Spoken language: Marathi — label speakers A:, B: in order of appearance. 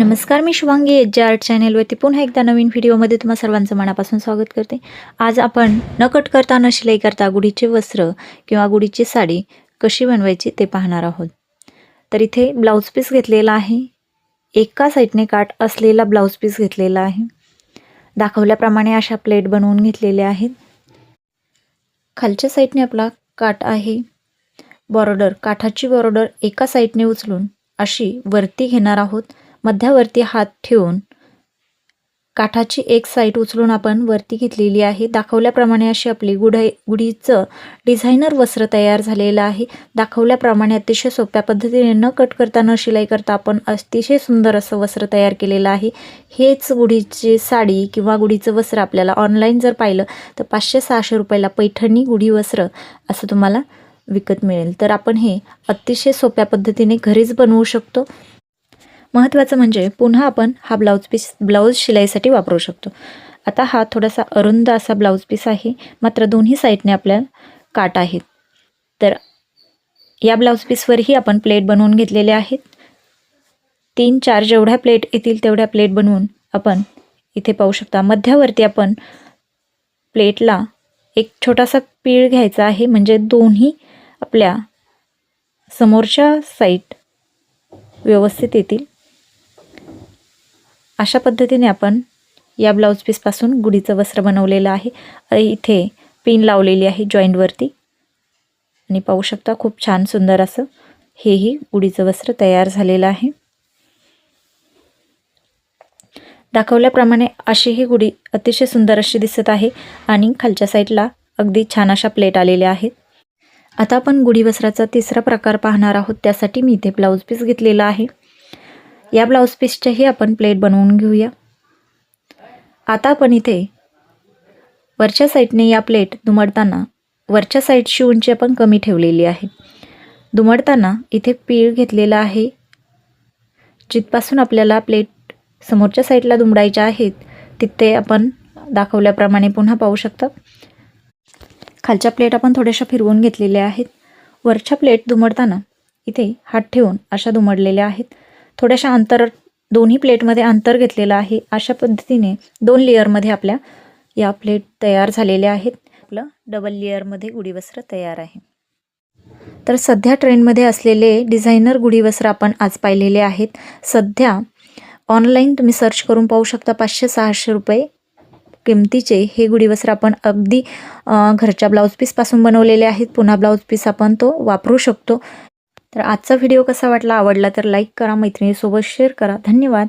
A: नमस्कार मी शुभांगी एज्जा आर्ट चॅनेलवरती पुन्हा एकदा नवीन व्हिडिओमध्ये तुम्हा सर्वांचं मनापासून स्वागत करते. आज आपण न कट करता न शिलाई करता गुढीचे वस्त्र किंवा गुढीची साडी कशी बनवायची ते पाहणार आहोत. तर इथे ब्लाऊज पीस घेतलेला आहे. एका साईडने काट असलेला ब्लाऊज पीस घेतलेला आहे. दाखवल्याप्रमाणे अशा प्लेट बनवून घेतलेल्या आहेत. खालच्या साईडने आपला काट आहे. बॉर्डर काठाची बॉर्डर एका साईडने उचलून अशी वरती घेणार आहोत. मध्यावरती हात ठेवून काठाची एक साईड उचलून आपण वरती घेतलेली आहे. दाखवल्याप्रमाणे अशी आपली गुढाई गुढीचं डिझायनर वस्त्र तयार झालेलं आहे. दाखवल्याप्रमाणे अतिशय सोप्या पद्धतीने न कट करता न शिलाई करता आपण अतिशय सुंदर असं वस्त्र तयार केलेलं आहे. हेच गुढीची साडी किंवा गुढीचं वस्त्र आपल्याला ऑनलाईन जर पाहिलं तर पाचशे सहाशे रुपयाला पैठणी गुढी वस्त्र असं तुम्हाला विकत मिळेल. तर आपण हे अतिशय सोप्या पद्धतीने घरीच बनवू शकतो. महत्त्वाचं म्हणजे पुन्हा आपण हा ब्लाऊज पीस ब्लाऊज शिलाईसाठी वापरू शकतो. आता हा थोडासा अरुंद असा ब्लाऊज पीस आहे. मात्र दोन्ही साईडने आपल्या काट आहेत. तर या ब्लाऊज पीसवरही आपण प्लेट बनवून घेतलेले आहेत. तीन चार जेवढ्या प्लेट येतील तेवढ्या प्लेट बनवून आपण इथे पाहू शकता. मध्यावरती आपण प्लेटला एक छोटासा पीळ घ्यायचा आहे. म्हणजे दोन्ही आपल्या समोरच्या साईट व्यवस्थित येतील. अशा पद्धतीने आपण या ब्लाऊज पीसपासून गुढीचं वस्त्र बनवलेलं आहे. इथे पिन लावलेली आहे जॉईंटवरती आणि पाहू शकता खूप छान सुंदर असं हेही गुढीचं वस्त्र तयार झालेलं आहे. दाखवल्याप्रमाणे अशी ही गुढी अतिशय सुंदर अशी दिसत आहे आणि खालच्या साईडला अगदी छान अशा प्लेट आलेल्या आहेत. आता आपण गुढी वस्त्राचा तिसरा प्रकार पाहणार आहोत. त्यासाठी मी इथे ब्लाऊज पीस घेतलेला आहे. या ब्लाऊज पीसच्याही आपण प्लेट बनवून घेऊया. आता आपण इथे वरच्या साईडने या प्लेट दुमडताना वरच्या साईडची उंची आपण कमी ठेवलेली आहे. दुमडताना इथे पीळ घेतलेला आहे. जिथपासून आपल्याला प्लेट समोरच्या साईडला दुमडायच्या आहेत तिथे आपण दाखवल्याप्रमाणे पुन्हा पाहू शकता. खालच्या प्लेट आपण थोड्याशा फिरवून घेतलेल्या आहेत. वरच्या प्लेट दुमडताना इथे हात ठेवून अशा दुमडलेल्या आहेत. थोड्याशा अंतर दोन्ही प्लेटमध्ये अंतर घेतलेलं आहे. अशा पद्धतीने दोन लेअरमध्ये आपल्या या प्लेट तयार झालेल्या आहेत. आपलं डबल लेअरमध्ये गुढीवस्त्र तयार आहे. तर सध्या ट्रेंडमध्ये असलेले डिझायनर गुढीवस्त्र आपण आज पाहिलेले आहेत. सध्या ऑनलाईन तुम्ही सर्च करून पाहू शकता पाचशे सहाशे रुपये किमतीचे हे गुढीवस्त्र आपण अगदी घरच्या ब्लाऊज पीसपासून बनवलेले आहेत. पुन्हा ब्लाऊज पीस आपण तो वापरू शकतो. तर आजचा व्हिडिओ कसा वाटला आवडला तर लाईक करा मैत्रिणीसोबत शेअर करा. धन्यवाद.